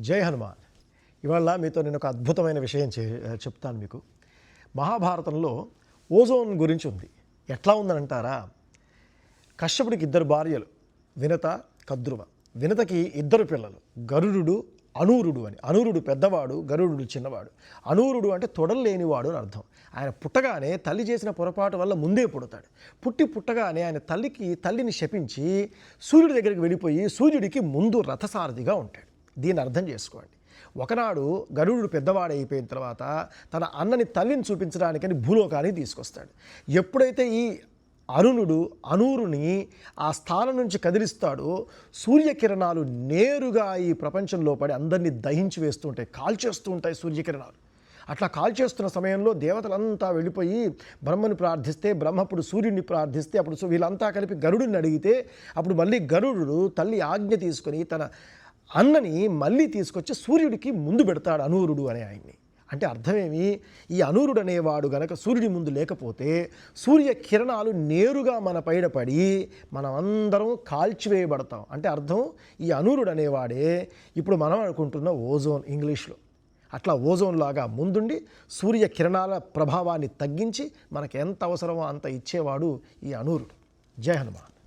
జై హనుమాన్. ఇవాళ మీతో నేను ఒక అద్భుతమైన విషయం చే చెప్తాను మీకు. మహాభారతంలో ఓజోన్ గురించి ఉంది. ఎట్లా ఉందని అంటారా కశ్యపుడికి ఇద్దరు భార్యలు వినత కద్రువ. వినతకి ఇద్దరు పిల్లలు గరుడు అనూరుడు అని. అనూరుడు పెద్దవాడు గరుడు చిన్నవాడు. అనూరుడు అంటే తొడలు లేనివాడు అని అర్థం. ఆయన పుట్టగానే తల్లి చేసిన పొరపాటు వల్ల ముందే పుడతాడు. పుట్టి పుట్టగానే ఆయన తల్లికి తల్లిని శపించి సూర్యుడి దగ్గరికి వెళ్ళిపోయి సూర్యుడికి ముందు రథసారథిగా ఉంటాడు. దీన్ని అర్థం చేసుకోండి. ఒకనాడు గరుడు పెద్దవాడు అయిపోయిన తర్వాత తన అన్నని తల్లిని చూపించడానికని భూలోకానికి తీసుకొస్తాడు. ఎప్పుడైతే ఈ అరుణుడు అనూరుని ఆ స్థానం నుంచి కదిలిస్తాడో సూర్యకిరణాలు నేరుగా ఈ ప్రపంచంలో పడి అందరినీ దహించి వేస్తూ ఉంటాయి కాల్చేస్తూ ఉంటాయి సూర్యకిరణాలు. అట్లా కాల్చేస్తున్న సమయంలో దేవతలంతా వెళ్ళిపోయి బ్రహ్మని ప్రార్థిస్తే బ్రహ్మపుడు సూర్యుడిని ప్రార్థిస్తే అప్పుడు వీళ్ళంతా కలిపి గరుడిని అడిగితే అప్పుడు మళ్ళీ గరుడు తల్లి ఆజ్ఞ తీసుకొని తన అన్నని మళ్ళీ తీసుకొచ్చి సూర్యుడికి ముందు పెడతాడు అనూరుడు అనే ఆయన్ని. అంటే అర్థమేమి? ఈ అనూరుడు అనేవాడు గనక సూర్యుడి ముందు లేకపోతే సూర్య కిరణాలు నేరుగా మన పైన పడి మనం అందరం కాల్చివేయబడతాం. అంటే అర్థం? ఈ అనూరుడు అనేవాడే ఇప్పుడు మనం అనుకుంటున్న ఓజోన్ ఇంగ్లీష్లో. అట్లా ఓజోన్ లాగా ముందుండి సూర్య కిరణాల ప్రభావాన్ని తగ్గించి మనకు ఎంత అవసరమో అంత ఇచ్చేవాడు ఈ అనూరుడు. జయ హనుమాన్.